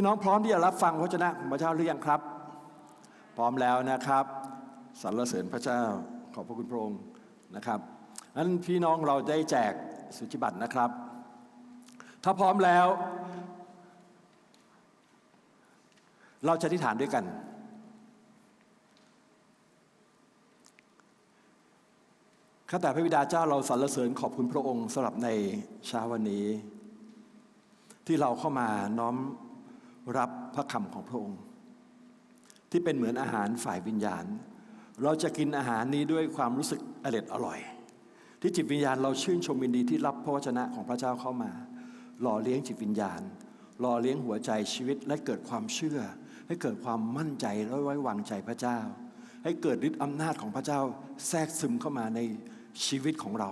พี่น้องพร้อมที่จะรับฟังพระวจนะของพระเจ้าหรือยังครับ พร้อมแล้วนะครับสรรเสริญพระเจ้าขอบพระคุณพระองค์นะครับนั้นพี่น้องเราได้แจกสุจิบัตรนะครับ ถ้าพร้อมแล้ว เราจะอธิษฐานด้วยกัน ข้าแต่พระบิดาเจ้าเราสรรเสริญขอบคุณพระองค์สำหรับในเช้าวันนี้ ที่เราเข้ามาน้อม รับพระคำของพระองค์ ที่เป็นเหมือนอาหารฝ่ายวิญญาณ เราจะกินอาหารนี้ด้วยความรู้สึกอร่อยอร่อย ที่จิตวิญญาณเราชื่นชมยินดีที่รับพระวจนะของพระเจ้าเข้ามา หล่อเลี้ยงจิตวิญญาณ หล่อเลี้ยงหัวใจชีวิตและเกิดความเชื่อ ให้เกิดความมั่นใจและไว้วางใจพระเจ้า ให้เกิดฤทธิ์อำนาจของพระเจ้าแทรกซึมเข้ามาในชีวิตของเรา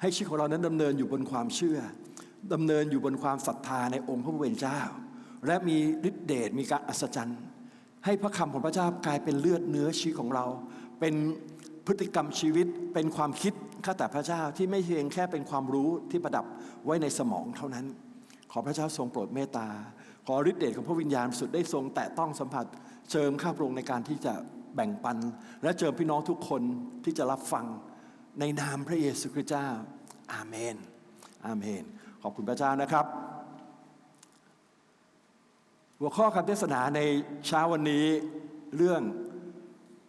ให้ชีวิตของเรานั้นดำเนินอยู่บนความเชื่อดำเนินอยู่บนความศรัทธาในองค์พระผู้เป็นเจ้า และมีฤทธิเดชมีการอัศจรรย์ ให้พระคำของพระเจ้ากลายเป็นเลือดเนื้อชีวิตของเรา เป็นพฤติกรรมชีวิตเป็นความคิดข้าแต่พระเจ้าที่ไม่เพียงแค่เป็นความรู้ที่ประดับไว้ในสมองเท่านั้น ขอพระเจ้าทรงโปรดเมตตา ขอฤทธิเดชของพระวิญญาณสุดได้ทรงแตะต้องสัมผัสเจิมข้าพระองค์ในการที่จะแบ่งปัน และเจิมพี่น้องทุกคนที่จะรับฟังในนามพระเยซูคริสต์เจ้า อาเมน อาเมน ขอบคุณพระเจ้านะครับ หัวข้อคำเทศนาในเช้าวันนี้เรื่อง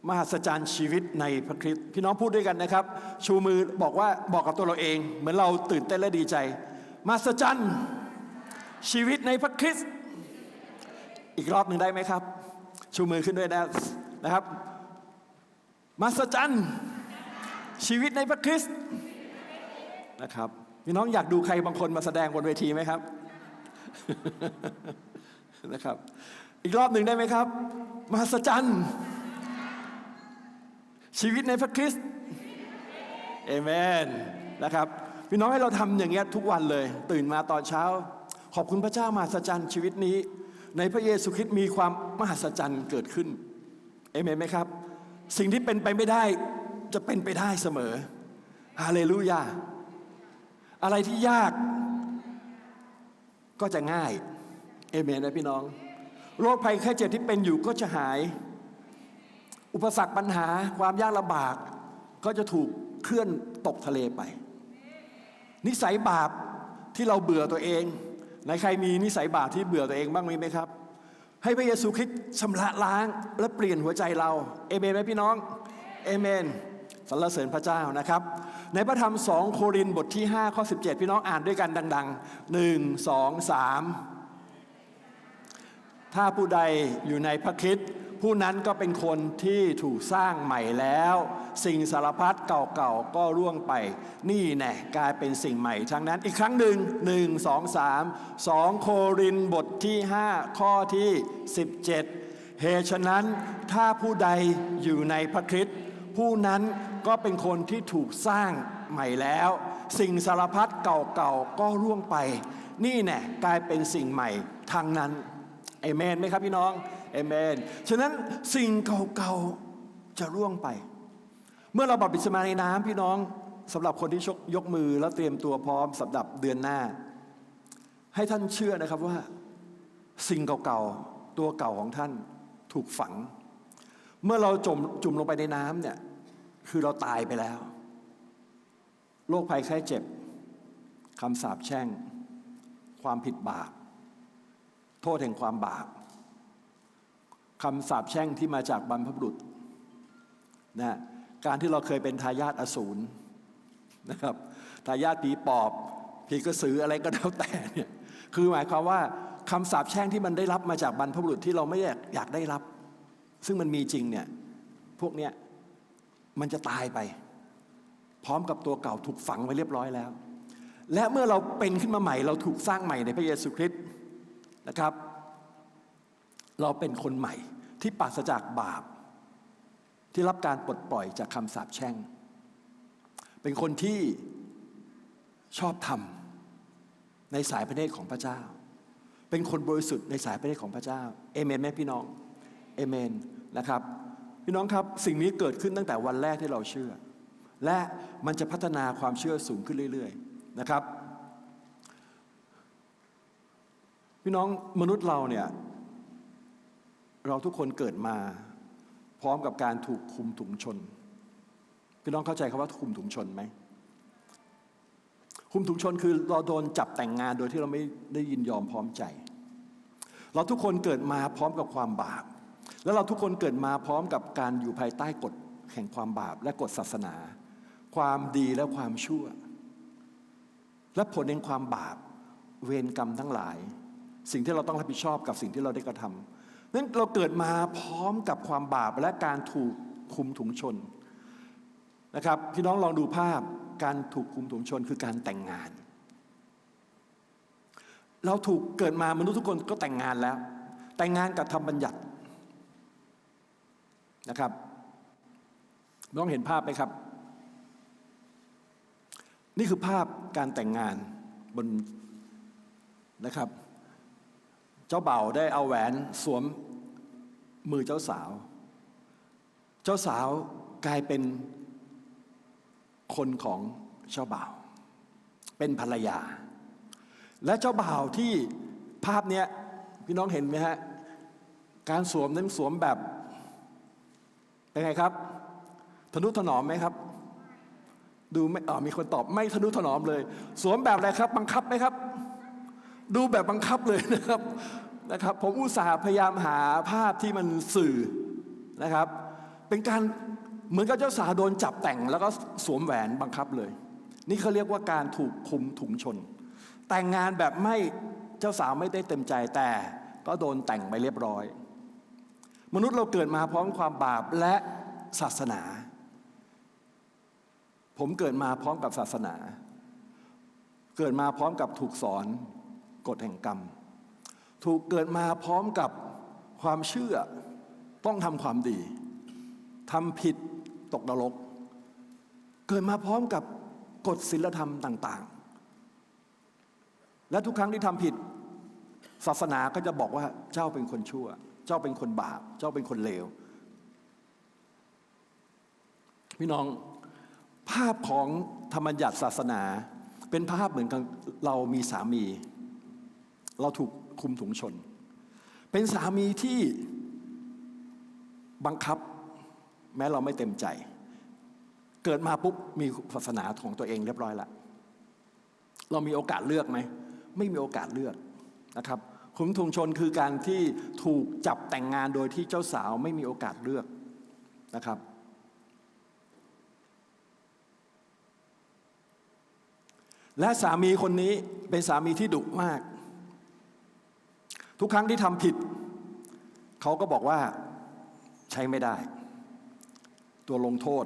มหัศจรรย์ชีวิตในพระคริสต์พี่น้องพูดด้วยกันนะครับ ชูมือบอกว่าบอกกับตัวเราเอง เหมือนเราตื่นเต้นและดีใจมหัศจรรย์ชีวิตในพระคริสต์อีกรอบหนึ่งได้ไหมครับ ชูมือขึ้นด้วยนะนะครับมหัศจรรย์ชีวิตในพระคริสต์นะครับพี่น้องอยากดูใครบางคนมาแสดงบนเวทีไหมครับ นะครับ อีกรอบหนึ่งได้ไหมครับ มหัศจรรย์ชีวิตในพระคริสต์เอเมนนะครับพี่น้องให้เราทำอย่างเงี้ยทุกวันเลย ตื่นมาตอนเช้า ขอบคุณพระเจ้ามหัศจรรย์ชีวิตนี้ ในพระเยซูคริสต์มีความมหัศจรรย์เกิดขึ้นเอเมนไหมครับ สิ่งที่เป็นไปไม่ได้จะเป็นไปได้เสมอฮาเลลูยาอะไรที่ยากก็จะง่าย เอเมนนะพี่น้อง โรคภัยแค่เจ็บที่เป็นอยู่ก็จะหาย อุปสรรคปัญหาความยากลำบาก ก็จะถูกเคลื่อนตกทะเลไป นิสัยบาปที่เราเบื่อตัวเองไหนใครมีนิสัยบาปที่เบื่อตัวเองบ้างมีไหมครับ ให้พระเยซูคริสต์ชำระล้างและเปลี่ยนหัวใจเราเอเมนไหมพี่น้องเอเมนสรรเสริญพระเจ้านะครับ ในพระธรรมสองโครินธ์บทที่ 5 ข้อ 17 พี่น้องอ่านด้วยกันดัง ๆ 1 2 3 ถ้าผู้ใดอยู่ในพระคริสต์ผู้นั้นก็เป็นคนที่ถูกสร้างใหม่แล้ว สิ่งสารพัดเก่าๆก็ร่วงไป นี่แน่กลายเป็นสิ่งใหม่ทั้งนั้นอีกครั้งหนึ่งหนึ่งสองสามสองโครินบทที่ 5 ข้อที่ 17 เหตุฉะนั้นถ้าผู้ใดอยู่ในพระคริสต์ผู้นั้นก็เป็นคนที่ถูกสร้างใหม่แล้ว สิ่งสารพัดเก่าๆก็ร่วงไป นี่แน่กลายเป็นสิ่งใหม่ทั้งนั้น เอเมนไหมครับพี่น้องเอเมน ฉะนั้นสิ่งเก่าๆจะร่วงไป เมื่อเราบัพติศมาในน้ำพี่น้องสำหรับคนที่ชกยกมือแล้วเตรียมตัวพร้อมสำหรับเดือนหน้า ให้ท่านเชื่อนะครับว่า สิ่งเก่าๆตัวเก่าของท่านถูกฝัง เมื่อเราจมจุ่มลงไปในน้ำเนี่ยคือเราตายไปแล้วโรคภัยไข้เจ็บคำสาปแช่ง ความผิดบาป โทษแห่งความบาปคำสาปแช่งที่มาจากบรรพบุรุษนะการที่เราเคยเป็นทายาทอสูรนะครับทายาทผีปอบผีกระสืออะไรก็แล้วแต่เนี่ยคือหมายความว่าคำสาปแช่งที่มันได้รับมาจากบรรพบุรุษที่เราไม่อยากอยากได้รับ ซึ่งมันมีจริงเนี่ยพวกเนี้ยมันจะตายไป พร้อมกับตัวเก่าถูกฝังไว้เรียบร้อยแล้ว และเมื่อเราเป็นขึ้นมาใหม่ เราถูกสร้างใหม่ในพระเยซูคริสต์ นะครับ เราเป็นคนใหม่ที่ปราศจากบาป ที่รับการปลดปล่อยจากคำสาปแช่ง เป็นคนที่ชอบธรรมในสายพระเนตรของพระเจ้า เป็นคนบริสุทธิ์ในสายพระเนตรของพระเจ้าเอเมนไหมพี่น้องเอเมนนะครับ พี่น้องครับสิ่งนี้เกิดขึ้นตั้งแต่วันแรกที่เราเชื่อ และมันจะพัฒนาความเชื่อสูงขึ้นเรื่อย ๆ นะครับ พี่น้องมนุษย์เราเนี่ยเราทุกคนเกิดมา พร้อมกับการถูกคุมถุงชน พี่น้องเข้าใจคำว่าคุมถุงชนไหมคุมถุงชนคือเราโดนจับแต่งงานโดยที่เราไม่ได้ยินยอมพร้อมใจ เราทุกคนเกิดมาพร้อมกับความบาป แล้วเราทุกคนเกิดมาพร้อมกับการอยู่ภายใต้กฎแห่งความบาป และกฎศาสนา ความดีและความชั่ว และผลแห่งความบาป เวรกรรมทั้งหลาย สิ่งที่เราต้องรับผิดชอบกับสิ่งที่เราได้กระทำนั้นเราเกิดมาพร้อมกับความบาปและการถูกคุมถุงชนนะครับพี่น้องลองดูภาพการถูกคุมถุงชนคือการแต่งงาน เราถูกเกิดมามนุษย์ทุกคนก็แต่งงานแล้ว แต่งงานกับทำบัญญัตินะครับน้องเห็นภาพไหมครับ นี่คือภาพการแต่งงานบนนะครับ เจ้าเบ่าได้เอาแหวนสวมมือเจ้าสาว เจ้าสาวกลายเป็นคนของเจ้าบ่าว เป็นภรรยา และเจ้าบ่าวที่ภาพเนี้ยพี่น้องเห็นไหมฮะ การสวมนั้นสวมแบบ เป็นไงครับ ทนุถนอมไหมครับ ดูไม่อ๋อมีคนตอบไม่ทนุถนอมเลย สวมแบบอะไรครับ บังคับไหมครับ ดูแบบบังคับเลยนะครับนะครับ ผมอุตส่าห์พยายามหาภาพที่มันสื่อนะครับ เป็นการเหมือนกับเจ้าสาวโดนจับแต่งแล้วก็สวมแหวนบังคับเลย นี่เขาเรียกว่าการถูกคุมถุงชน แต่งงานแบบไม่เจ้าสาวไม่ได้เต็มใจแต่ก็โดนแต่งไปเรียบร้อย มนุษย์เราเกิดมาพร้อมความบาปและศาสนา ผมเกิดมาพร้อมกับศาสนา เกิดมาพร้อมกับถูกสอน กฎแห่งกรรม ถูกเกิดมาพร้อมกับความเชื่อต้องทำความดีทำผิดตกนรก เกิดมาพร้อมกับกฎศีลธรรมต่าง ๆ และทุกครั้งที่ทำผิด ศาสนาก็จะบอกว่าเจ้าเป็นคนชั่ว เจ้าเป็นคนบาป เจ้าเป็นคนเลว พี่น้องภาพของธรรมญญัติศาสนา เป็นภาพเหมือนกับเรามีสามี เราถูกคุมถุงชน เป็นสามีที่บังคับแม้เราไม่เต็มใจ เกิดมาปุ๊บมีศาสนาของตัวเองเรียบร้อยล้วเรามีโอกาสเลือกไหม ไม่มีโอกาสเลือกนะครับคุมถุงชนคือการที่ถูกจับแต่งงานโดยที่เจ้าสาวไม่มีโอกาสเลือกนะครับและสามีคนนี้เป็นสามีที่ดุมาก ทุกครั้งที่ทำผิด เขาก็บอกว่าใช้ไม่ได้ ตัวลงโทษ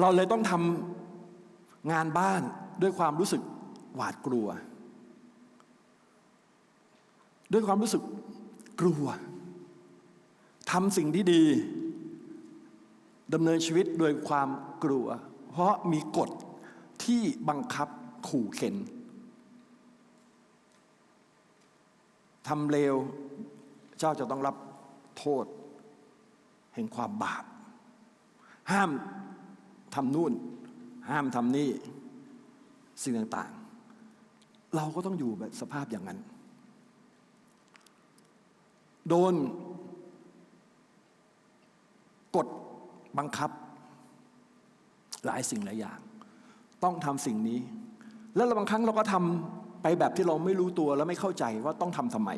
เราเลยต้องทำงานบ้านด้วยความรู้สึกหวาดกลัว ด้วยความรู้สึกกลัวทำสิ่งที่ดีดำเนินชีวิตโดยความกลัว เพราะมีกฎที่บังคับขู่เข็น ทำเลวเจ้าจะต้องรับโทษแห่งความบาป ห้ามทำนู่น ห้ามทำนี่ สิ่งต่างๆ เราก็ต้องอยู่แบบสภาพอย่างนั้น โดนกดบังคับ หลายสิ่งหลายอย่าง ต้องทำสิ่งนี้ แล้วบางครั้งเราก็ทำ ไปแบบที่เราไม่รู้ตัวและไม่เข้าใจว่าต้องทำทำไม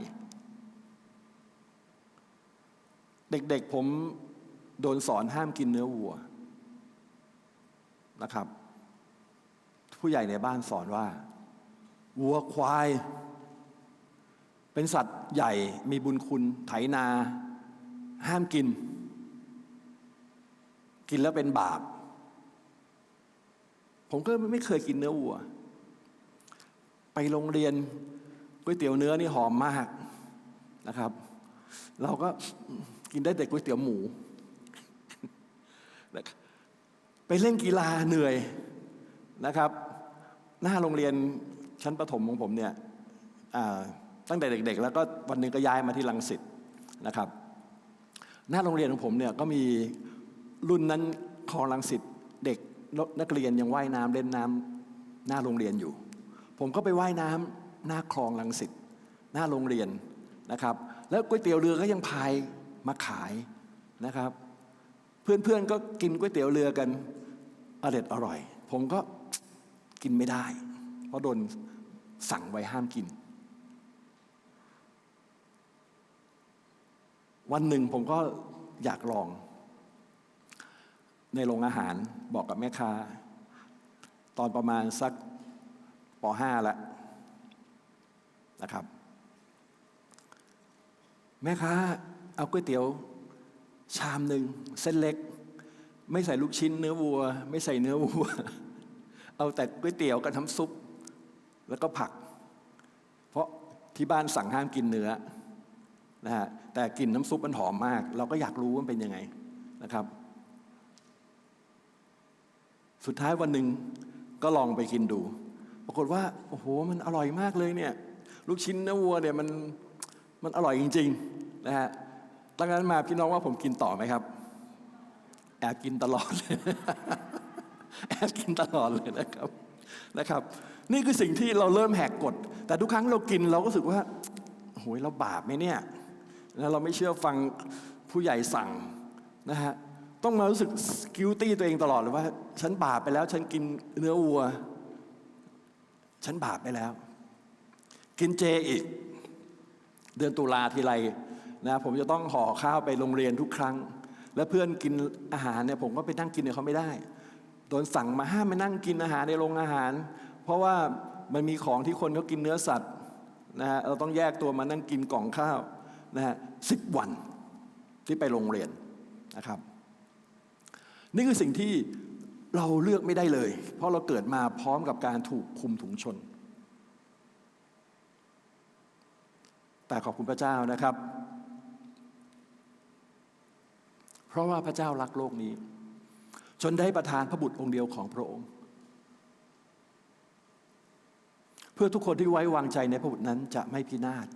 เด็กๆผมโดนสอนห้ามกินเนื้อวัวนะครับ ผู้ใหญ่ในบ้านสอนว่า วัวควาย เป็นสัตว์ใหญ่มีบุญคุณไถนา ห้ามกิน กินแล้วเป็นบาป ผมก็ไม่เคยกินเนื้อวัว ไปโรงเรียนก๋วยเตี๋ยวเนื้อนี่หอมมากนะครับ เราก็กินได้แต่ก๋วยเตี๋ยวหมู ไปเล่นกีฬาเหนื่อยนะครับ หน้าโรงเรียนชั้นประถมของผมเนี่ยตั้งแต่เด็ก ๆ แล้วก็วันหนึ่งก็ย้ายมาที่ลังสิตนะครับ หน้าโรงเรียนของผมเนี่ยก็มีรุ่นนั้นคลองลังสิตเด็กนักเรียนยังว่ายน้ำเล่นน้ำหน้าโรงเรียนอยู่ ผมก็ไปว่ายน้ำหน้าคลองลังสิตหน้าโรงเรียนนะครับ แล้วก๋วยเตี๋ยวเรือก็ยังพายมาขายนะครับ เพื่อนๆก็กินก๋วยเตี๋ยวเรือกันอร่อยอร่อย ผมก็กินไม่ได้ เพราะโดนสั่งไว้ห้ามกิน วันหนึ่งผมก็อยากลอง ในโรงอาหารบอกกับแม่ค้า ตอนประมาณสัก ป .5 แล้วนะครับ แม่ค้าเอาก๋วยเตี๋ยว ชามหนึ่งเส้นเล็ก ไม่ใส่ลูกชิ้นเนื้อวัว ไม่ใส่เนื้อวัว เอาแต่ก๋วยเตี๋ยวกับน้ำซุป แล้วก็ผัก เพราะที่บ้านสั่งห้ามกินเนื้อนะฮะแต่กลินน้ำซุปมันหอมมาก เราก็อยากรู้ว่ามันเป็นยังไงนะครับ สุดท้ายวันหนึ่งก็ลองไปกินดู ปรากฏว่าโอ้โหมันอร่อยมากเลยเนี่ยลูกชิ้นเนื้อวัวเนี่ยมันมันอร่อยจริงๆนะฮะตั้งนั้นมาพี่น้องว่าผมกินต่อไหมครับ แอบกินตลอดเลยแอบกินตลอดเลยนะครับนะครับ นี่คือสิ่งที่เราเริ่มแหกกฎแต่ทุกครั้งเรากินเราก็รู้สึกว่าโอ้ยเราบาปไหมเนี่ยแล้วเราไม่เชื่อฟังผู้ใหญ่สั่งนะฮะต้องมารู้สึกกิลตี้ตัวเองตลอดเลยว่า ฉันบาปไปแล้วฉันกินเนื้อวัว ฉันบาปไปแล้ว กินเจอีก เดือนตุลาทีไรนะผมจะต้องห่อข้าวไปโรงเรียนทุกครั้ง แล้วเพื่อนกินอาหารเนี่ยผมก็ไปนั่งกินกับเขาไม่ได้โดนสั่งมาห้ามมานั่งกินอาหารในโรงอาหาร เพราะว่ามันมีของที่คนเขากินเนื้อสัตว์นะฮะเราต้องแยกตัวมานั่งกินกล่องข้าวนะฮะสิบวันที่ไปโรงเรียนนะครับ นี่คือสิ่งที่ เราเลือกไม่ได้เลย เพราะเราเกิดมาพร้อมกับการถูกคุมถุงชน แต่ขอบคุณพระเจ้านะครับ เพราะว่าพระเจ้ารักโลกนี้ จนได้ประทานพระบุตรองค์เดียวของพระองค์ เพื่อทุกคนที่ไว้วางใจในพระบุตรนั้นจะไม่พินาศ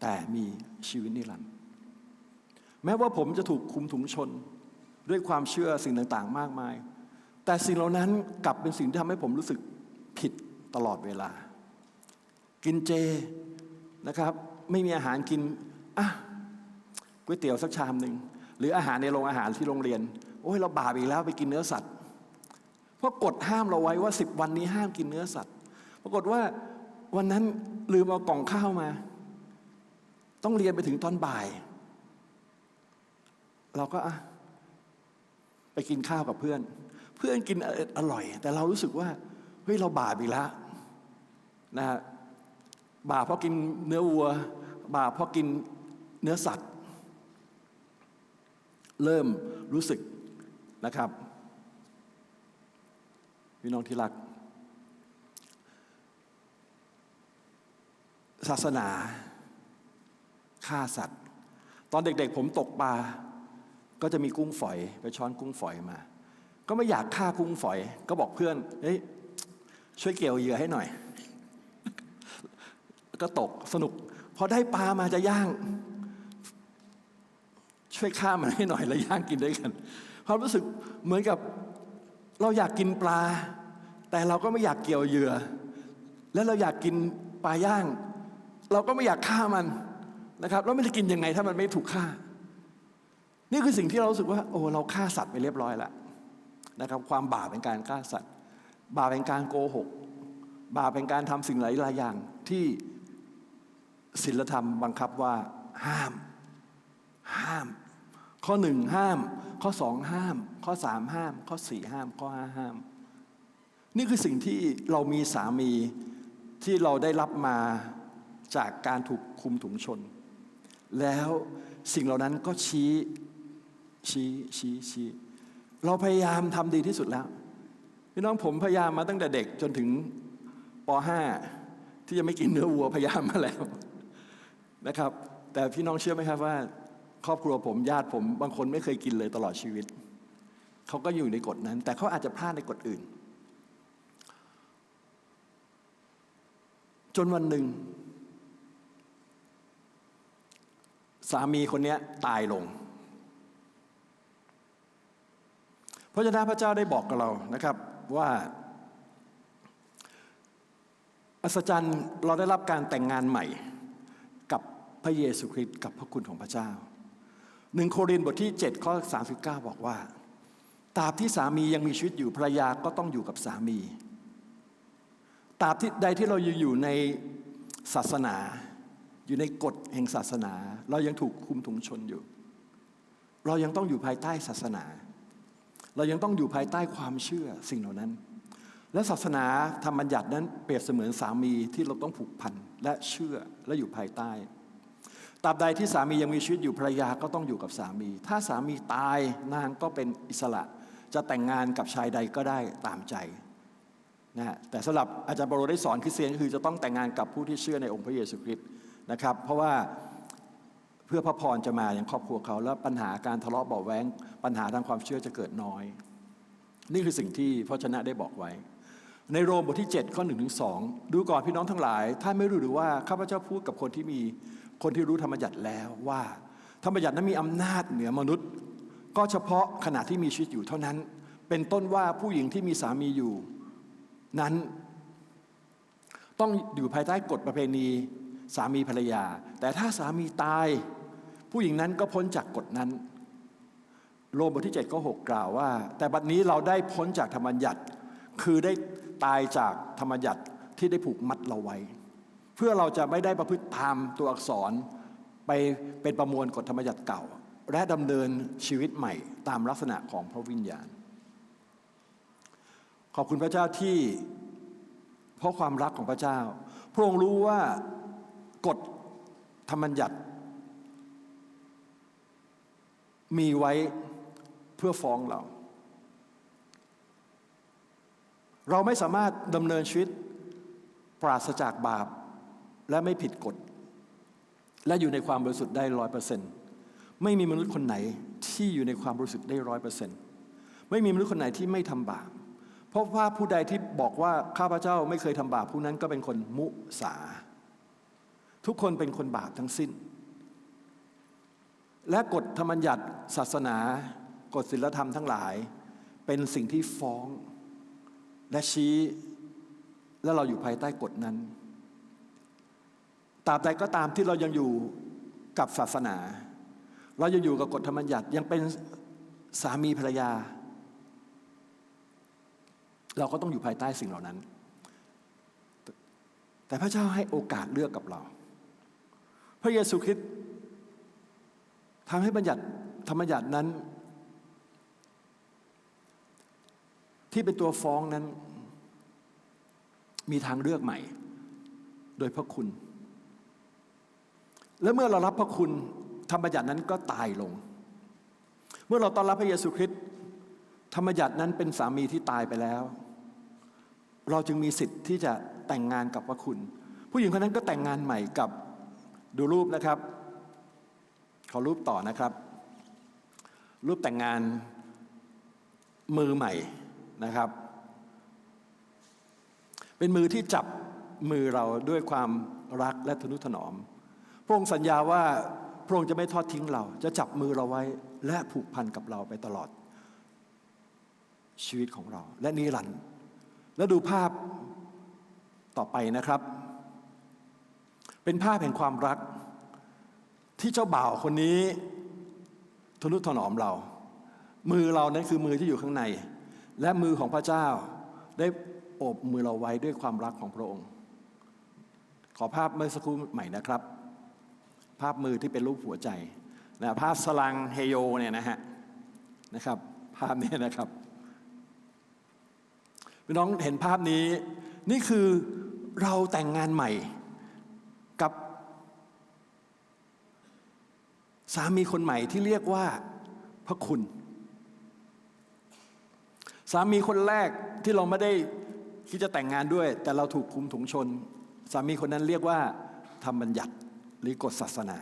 แต่มีชีวิตนิรันดร์แม้ว่าผมจะถูกคุมถุงชน ด้วยความเชื่อสิ่งต่างๆ มากมาย แต่สิ่งเหล่านั้นกลับเป็นสิ่งที่ทำให้ผมรู้สึกผิดตลอดเวลา กินเจนะครับ ไม่มีอาหารกินอะก๋วยเตี๋ยวสักชามหนึ่งหรืออาหารในโรงอาหารที่โรงเรียน โอ้ยเราบาปอีกแล้วไปกินเนื้อสัตว์ เพราะกฎห้ามเราไว้ว่าสิบวันนี้ห้ามกินเนื้อสัตว์ ปรากฏว่าวันนั้นลืมเอากล่องข้าวมา ต้องเรียนไปถึงตอนบ่าย เราก็อะไปกินข้าวกับเพื่อน เพื่อนกินอร่อย แต่เรารู้สึกว่าเฮ้ยเราบาปอีกแล้วนะฮะบาปเพราะกินเนื้อวัว บาปเพราะกินเนื้อสัตว์ เริ่มรู้สึกนะครับพี่น้องที่รัก ศาสนาฆ่าสัตว์ ตอนเด็กๆผมตกปลาก็จะมีกุ้งฝอย ไปช้อนกุ้งฝอยมา ก็ไม่อยากฆ่ากุ้งฝอย ก็บอกเพื่อนเฮ้ยช่วยเกี่ยวเหยื่อให้หน่อย ก็ตกสนุก พอได้ปลามาจะย่าง ช่วยฆ่ามันให้หน่อยแล้วย่างกินด้วยกันความรู้สึกเหมือนกับเราอยากกินปลา แต่เราก็ไม่อยากเกี่ยวเหยื่อ แล้วเราอยากกินปลาย่าง เราก็ไม่อยากฆ่ามันนะครับแล้วไม่ได้กินยังไงถ้ามันไม่ถูกฆ่า นี่คือสิ่งที่เรารู้สึกว่า โอ้เราฆ่าสัตว์ไปเรียบร้อยแล้ว นะครับความบาปเป็นการฆ่าสัตว์ บาปเป็นการโกหก บาปเป็นการทำสิ่งหลายหลายอย่างที่ศีลธรรมบังคับว่าห้าม ห้าม ข้อหนึ่งห้าม ข้อสองห้าม ข้อสามห้าม ข้อสี่ห้าม ข้อห้าห้าม นี่คือสิ่งที่เรามีสามีที่เราได้รับมาจากการถูกคุมถุงชน แล้วสิ่งเหล่านั้นก็ชี้ชี้ชี้ชี้ เราพยายามทำดีที่สุดแล้วพี่น้องผมพยายามมาตั้งแต่เด็กจนถึงป .5 ที่จะไม่กินเนื้อวัวพยายามมาแล้วนะครับ แต่พี่น้องเชื่อไหมครับว่า ครอบครัวผมญาติผมบางคนไม่เคยกินเลยตลอดชีวิตเขาก็อยู่ในกฎนั้น แต่เขาอาจจะพลาดในกฎอื่น จนวันหนึ่ง สามีคนนี้ตายลง พระเจ้าพระเจ้าได้บอกกับเรานะครับว่าอัศจรรย์เราได้รับการแต่งงานใหม่กับพระเยซูคริสต์กับพระคุณของพระเจ้าหนึ่งโครินธ์บทที่7ข้อ39 บอกว่าตราบที่สามียังมีชีวิตอยู่ภรรยาก็ต้องอยู่กับสามีตราบที่ใดที่เรายังอยู่ในศาสนา อยู่ในกฎแห่งศาสนา เรายังถูกคุมถุงชนอยู่ เรายังต้องอยู่ภายใต้ศาสนา เรายังต้องอยู่ภายใต้ความเชื่อสิ่งเหล่านั้น และศาสนาธรรมบัญญัตินั้นเปรียบเสมือนสามีที่เราต้องผูกพันและเชื่อและอยู่ภายใต้ตราบใดที่สามียังมีชีวิตอยู่ภรรยาก็ต้องอยู่กับสามี ถ้าสามีตายนางก็เป็นอิสระ จะแต่งงานกับชายใดก็ได้ตามใจนะฮะแต่สำหรับอาจารย์บรโรได้สอนคริสเตียนก็คือจะต้องแต่งงานกับผู้ที่เชื่อในองค์พระเยซูคริสต์นะครับ เพราะว่า เพื่อพระพรจะมาอย่างครอบครัวเขาแล้วปัญหาการทะเลาะเบาะแวงปัญหาทางความเชื่อจะเกิดน้อย นี่คือสิ่งที่พระชนะได้บอกไว้ ในโรมบทที่ 7 ข้อ1ถึง2ดูก่อนพี่น้องทั้งหลายท่านไม่รู้หรือว่าข้าพเจ้าพูดกับคนที่มีคนที่รู้ธรรมบัญญัติแล้วว่า ธรรมบัญญัตินั้นมีอำนาจเหนือมนุษย์ ก็เฉพาะขณะที่มีชีวิตอยู่เท่านั้น เป็นต้นว่าผู้หญิงที่มีสามีอยู่ นั้นต้องอยู่ภายใต้กฎประเพณี สามีภรรยา แต่ถ้าสามีตาย ผู้หญิงนั้นก็พ้นจากกฎนั้น โรมบทที่7ข้อ6กล่าวว่า แต่บัดนี้เราได้พ้นจากธรรมญัติคือได้ตายจากธรรมญัติที่ได้ผูกมัดเราไว้ เพื่อเราจะไม่ได้ประพฤติตามตัวอักษรไปเป็นประมวลกฎธรรมญัติเก่า และดำเนินชีวิตใหม่ตามลักษณะของพระวิญญาณ ขอบคุณพระเจ้าที่เพราะความรักของพระเจ้า พระองค์รู้ว่า กฎธรรมัญญัติ มีไว้เพื่อฟ้องเรา เราไม่สามารถดำเนินชีวิตปราศจากบาป และไม่ผิดกฎ และอยู่ในความบริสุทธิ์ได้ร้อยเปอร์เซ็นต์ไม่มีมนุษย์คนไหนที่อยู่ในความบริสุทธิ์ได้ร้อยเปอร์เซ็นต์ไม่มีมนุษย์คนไหนที่ไม่ทำบาปเพราะว่าผู้ใดที่บอกว่าข้าพเจ้าไม่เคยทำบาปผู้นั้นก็เป็นคนมุสา ทุกคนเป็นคนบาปทั้งสิ้น และกฎธรรมบัญญัติศาสนากฎศีลธรรมทั้งหลาย เป็นสิ่งที่ฟ้อง และชี้และเราอยู่ภายใต้กฎนั้นตราบใดก็ตามที่เรายังอยู่กับศาสนา เรายังอยู่กับกฎธรรมบัญญัติยังเป็นสามีภรรยา เราก็ต้องอยู่ภายใต้สิ่งเหล่านั้น แต่พระเจ้าให้โอกาสเลือกกับเรา พระเยซูคริสต์ทำให้บัญญัติธรรมบัญญัตินั้น ที่เป็นตัวฟ้องนั้น มีทางเลือกใหม่ โดยพระคุณ และเมื่อเรารับพระคุณธรรมบัญญัตินั้นก็ตายลง เมื่อเราต้อนรับพระเยซูคริสต์ธรรมบัญญัตินั้นเป็นสามีที่ตายไปแล้ว เราจึงมีสิทธิ์ที่จะแต่งงานกับพระคุณ ผู้หญิงคนนั้นก็แต่งงานใหม่กับ ดูรูปนะครับ ขอรูปต่อนะครับ รูปแต่งงานมือใหม่นะครับ เป็นมือที่จับมือเราด้วยความรักและทนุถนอม พระองค์สัญญาว่าพระองค์จะไม่ทอดทิ้งเรา จะจับมือเราไว้และผูกพันกับเราไปตลอด ชีวิตของเรา และนิรันดร์แล้วดูภาพต่อไปนะครับ เป็นภาพแห่งความรัก ที่เจ้าบ่าวคนนี้ทนุถนอมเรา มือเรานั้นคือมือที่อยู่ข้างใน และมือของพระเจ้าได้โอบมือเราไว้ด้วยความรักของพระองค์ ขอภาพเมื่อสักครู่ใหม่นะครับ ภาพมือที่เป็นรูปหัวใจนะภาพสลังเฮโยเนี่ยนะฮะนะครับ ภาพนี้นะครับพี่น้องเห็นภาพนี้ นี่คือเราแต่งงานใหม่กับ สามีคนใหม่ที่เรียกว่าพระคุณ สามีคนแรกที่เราไม่ได้คิดจะแต่งงานด้วย แต่เราถูกคุมถุงชน สามีคนนั้นเรียกว่าธรรมบัญญัติหรือกฎศาสนา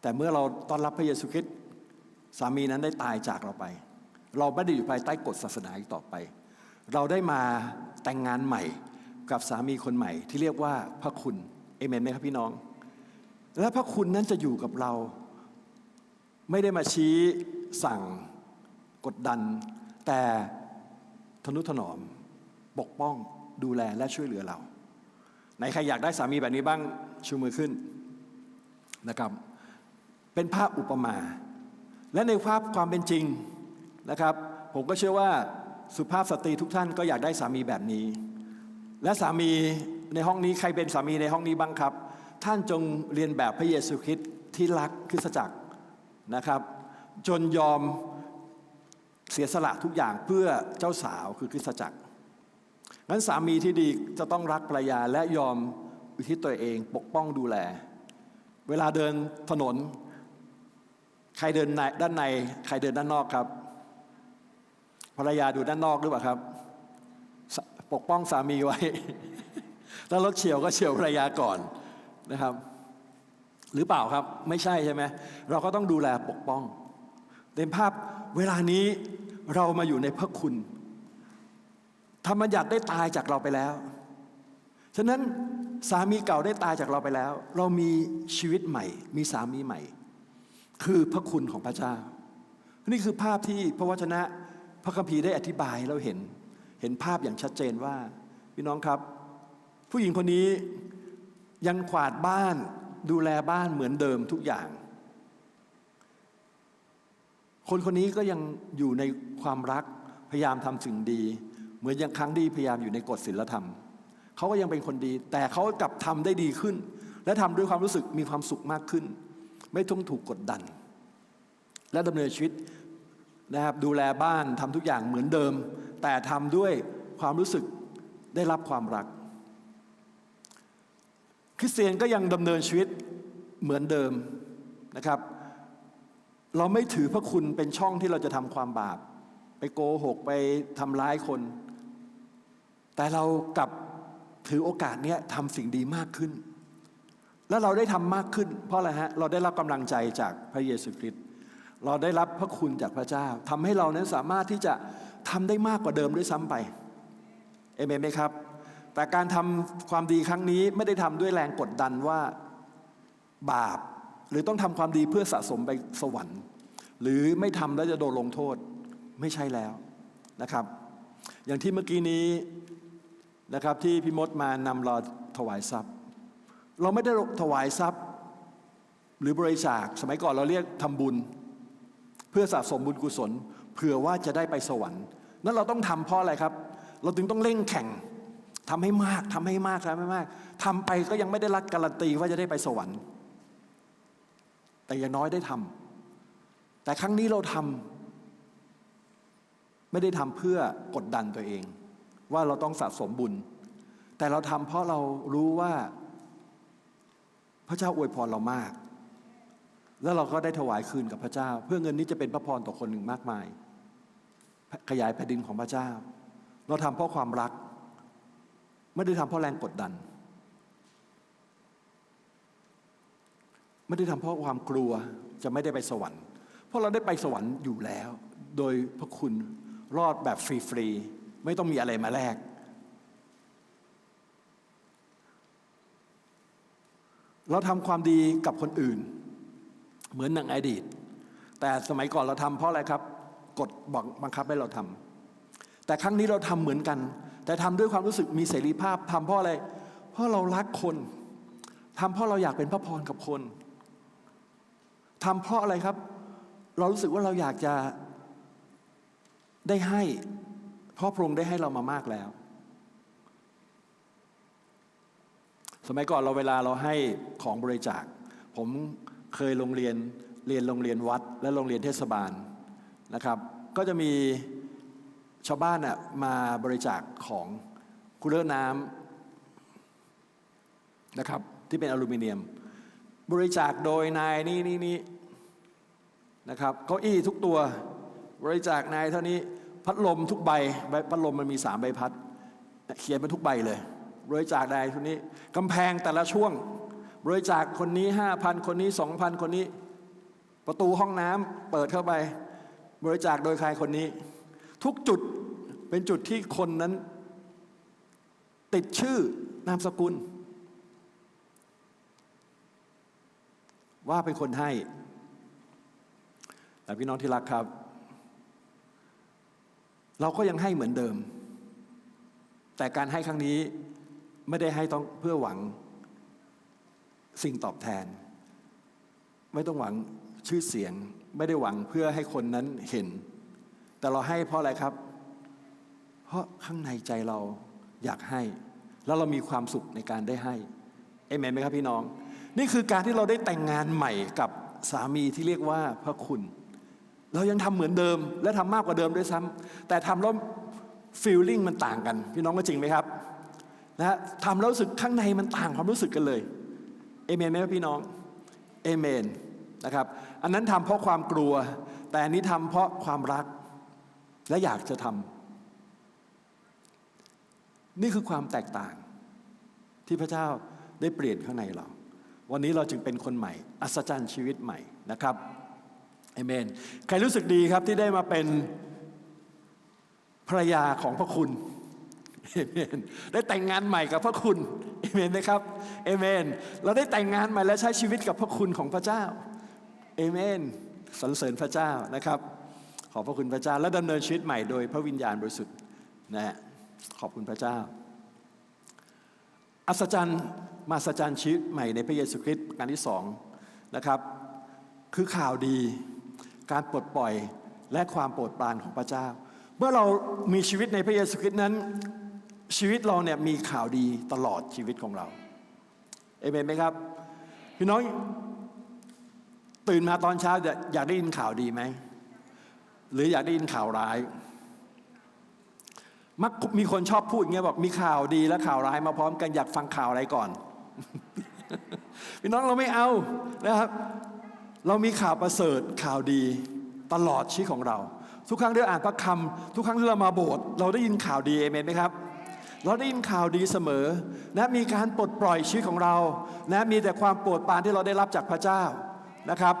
แต่เมื่อเราต้อนรับพระเยซูคริสต์สามีนั้นได้ตายจากเราไป เราไม่ได้อยู่ภายใต้กฎศาสนาอีกต่อไป เราได้มาแต่งงานใหม่กับสามีคนใหม่ที่เรียกว่าพระคุณเอเมนไหมครับพี่น้อง และพระคุณนั้นจะอยู่กับเรา ไม่ได้มาชี้สั่งกดดัน แต่ทนุถนอมปกป้องดูแลและช่วยเหลือเรา ไหนใครอยากได้สามีแบบนี้บ้างชูมือขึ้นนะครับ เป็นภาพอุปมา และในภาพความเป็นจริงนะครับ ผมก็เชื่อว่าสุภาพสตรีทุกท่านก็อยากได้สามีแบบนี้ และสามีในห้องนี้ใครเป็นสามีในห้องนี้บ้างครับ ท่านจงเรียนแบบพระเยซูคริสต์ที่รักคริสตจักรนะครับ จนยอมเสียสละทุกอย่างเพื่อเจ้าสาวคือคริสตจักรงั้นสามีที่ดีจะต้องรักภรรยาและยอมอุทิศตัวเองปกป้องดูแล เวลาเดินถนน ใครเดินในด้านใน ใครเดินด้านนอกครับ ภรรยาดูด้านนอกหรือเปล่าครับ ปกป้องสามีไว้ ถ้ารถเฉียวก็เฉียวภรรยาก่อน นะครับ หรือเปล่าครับไม่ใช่ใช่ไหมเราก็ต้องดูแลปกป้องในภาพเวลานี้เรามาอยู่ในพระคุณ ธรรมบัญญัติได้ตายจากเราไปแล้ว ฉะนั้นสามีเก่าได้ตายจากเราไปแล้ว เรามีชีวิตใหม่ มีสามีใหม่ คือพระคุณของพระเจ้า นี่คือภาพที่พระวจนะพระคัมภีร์ได้อธิบายเราเห็น เห็นภาพอย่างชัดเจนว่า พี่น้องครับ ผู้หญิงคนนี้ ยังขวาดบ้านดูแลบ้านเหมือนเดิมทุกอย่าง คนคนนี้ก็ยังอยู่ในความรักพยายามทำสิ่งดี เหมือนยังครั้งดีพยายามอยู่ในกฎศีลธรรมเขาก็ยังเป็นคนดี แต่เขากลับทำได้ดีขึ้น และทำด้วยความรู้สึกมีความสุขมากขึ้น ไม่ต้องถูกกดดัน และดำเนินชีวิตนะครับดูแลบ้านทำทุกอย่างเหมือนเดิม แต่ทำด้วยความรู้สึกได้รับความรัก คริสเตียนก็ยังดำเนินชีวิตเหมือนเดิมนะครับ เราไม่ถือพระคุณเป็นช่องที่เราจะทำความบาป ไปโกหกไปทำร้ายคน แต่เรากลับถือโอกาสเนี้ยทำสิ่งดีมากขึ้น แล้วเราได้ทำมากขึ้น เพราะอะไรฮะเราได้รับกำลังใจจากพระเยซูคริสต์เราได้รับพระคุณจากพระเจ้าทำให้เรานั้นสามารถที่จะทำได้มากกว่าเดิมด้วยซ้ำไปเอเมนไหมครับ แต่การทำความดีครั้งนี้ไม่ได้ทำด้วยแรงกดดันว่าบาป หรือต้องทำความดีเพื่อสะสมไปสวรรค์ หรือไม่ทำแล้วจะโดนลงโทษไม่ใช่แล้วนะครับ อย่างที่เมื่อกี้นี้นะครับที่พี่มดมานำเราถวายทรัพย์ เราไม่ได้ถวายทรัพย์ หรือบริจาคสมัยก่อนเราเรียกทำบุญ เพื่อสะสมบุญกุศลเผื่อว่าจะได้ไปสวรรค์ นั้นเราต้องทำเพราะอะไรครับ เราถึงต้องเร่งแข่ง ทำให้มากทำให้มากทำให้มากทำไปก็ยังไม่ได้รับการันตีว่าจะได้ไปสวรรค์ แต่อย่างน้อยได้ทำแต่ครั้งนี้เราทำไม่ได้ทำเพื่อกดดันตัวเอง ว่าเราต้องสะสมบุญ แต่เราทำเพราะเรารู้ว่า พระเจ้าอวยพรเรามาก แล้วเราก็ได้ถวายคืนกับพระเจ้า เพื่อเงินนี้จะเป็นพระพรต่อคนหนึ่งมากมาย ขยายแผ่นดินของพระเจ้า เราทำเพราะความรัก ไม่ได้ทำเพราะแรงกดดัน ไม่ได้ทำเพราะความกลัวจะไม่ได้ไปสวรรค์ เพราะเราได้ไปสวรรค์อยู่แล้ว โดยพระคุณรอดแบบฟรีๆไม่ต้องมีอะไรมาแลกเราทำความดีกับคนอื่น เหมือนหนังอดีต แต่สมัยก่อนเราทำเพราะอะไรครับกฎบังคับให้เราทำแต่ครั้งนี้เราทำเหมือนกัน แต่ทำด้วยความรู้สึกมีเสรีภาพทำเพราะอะไร เพราะเรารักคนทำเพราะเราอยากเป็นพระพรกับคนทำเพราะอะไรครับ เรารู้สึกว่าเราอยากจะได้ให้ เพราะพระองค์ได้ให้เรามามากแล้ว สมัยก่อนเราเวลาเราให้ของบริจาค ผมเคยโรงเรียนเรียนโรงเรียนวัด และโรงเรียนเทศบาลนะครับ ก็จะมี ชาวบ้านน่ะมาบริจาคของคูลเลอร์น้ำนะครับที่เป็นอลูมิเนียม บริจาคโดยนายนี่นี่นี่นะครับเก้าอี้ทุกตัว บริจาคนายเท่านี้พัดลมทุกใบใบพัดลมมันมีสามใบพัด เขียนมาทุกใบเลย บริจาคนายท่านี้กำแพงแต่ละช่วง บริจาคคนนี้ห้าพันคนนี้สองพันคนนี้ ประตูห้องน้ำเปิดเข้าไป บริจาคโดยใครคนนี้ ทุกจุด เป็นจุดที่คนนั้นติดชื่อนามสกุล ว่าเป็นคนให้แต่พี่น้องที่รักครับ เราก็ยังให้เหมือนเดิม แต่การให้ครั้งนี้ไม่ได้ให้ต้องเพื่อหวังสิ่งตอบแทน ไม่ต้องหวังชื่อเสียง ไม่ได้หวังเพื่อให้คนนั้นเห็น แต่เราให้เพราะอะไรครับ เพราะข้างในใจเราอยากให้ แล้วเรามีความสุขในการได้ให้เอเมนไหมครับพี่น้อง นี่คือการที่เราได้แต่งงานใหม่กับสามีที่เรียกว่าพระคุณ เรายังทำเหมือนเดิม และทำมากกว่าเดิมด้วยซ้ำแต่ทำแล้วฟีลลิ่งมันต่างกัน พี่น้องก็จริงไหมครับนะฮะทำแล้วรู้สึกข้างในมันต่างความรู้สึกกันเลยเอเมนไหมครับพี่น้องเอเมนนะครับ อันนั้นทำเพราะความกลัว แต่อันนี้ทำเพราะความรักและอยากจะทำ นี่คือความแตกต่าง ที่พระเจ้าได้เปลี่ยนข้างในเรา วันนี้เราจึงเป็นคนใหม่ อัศจรรย์ชีวิตใหม่นะครับเอเมน ใครรู้สึกดีครับที่ได้มาเป็นภรรยาของพระคุณเอเมน ได้แต่งงานใหม่กับพระคุณเอเมนไหมครับเอเมน เราได้แต่งงานใหม่และใช้ชีวิตกับพระคุณของพระเจ้าเอเมนสรรเสริญพระเจ้านะครับ ขอบพระคุณพระเจ้าและดำเนินชีวิตใหม่โดยพระวิญญาณบริสุทธิ์นะฮะ ขอบคุณพระเจ้า อัศจรรย์มาอัศจรรย์ชีวิตใหม่ในพระเยซูคริสต์การที่สองนะครับ คือข่าวดี การปลดปล่อยและความโปรดปรานของพระเจ้า เมื่อเรามีชีวิตในพระเยซูคริสต์นั้น ชีวิตเราเนี่ยมีข่าวดีตลอดชีวิตของเราเอเมนไหมครับพี่น้องตื่นมาตอนเช้าอยากได้ยินข่าวดีไหมหรืออยากได้ยินข่าวร้าย มักมีคนชอบพูดอย่างเงี้ยบอกมีข่าวดีและข่าวร้ายมาพร้อมกันอยากฟังข่าวอะไรก่อน พี่น้องเราไม่เอานะครับ เรามีข่าวประเสริฐข่าวดีตลอดชีวิตของเรา ทุกครั้งที่เราอ่านพระคำทุกครั้งที่เรามาโบสถ์เราได้ยินข่าวดีเอเมนไหมครับ เราได้ยินข่าวดีเสมอนะมีการปลดปล่อยชีวิตของเรานะมีแต่ความโปรดปรานที่เราได้รับจากพระเจ้านะครับ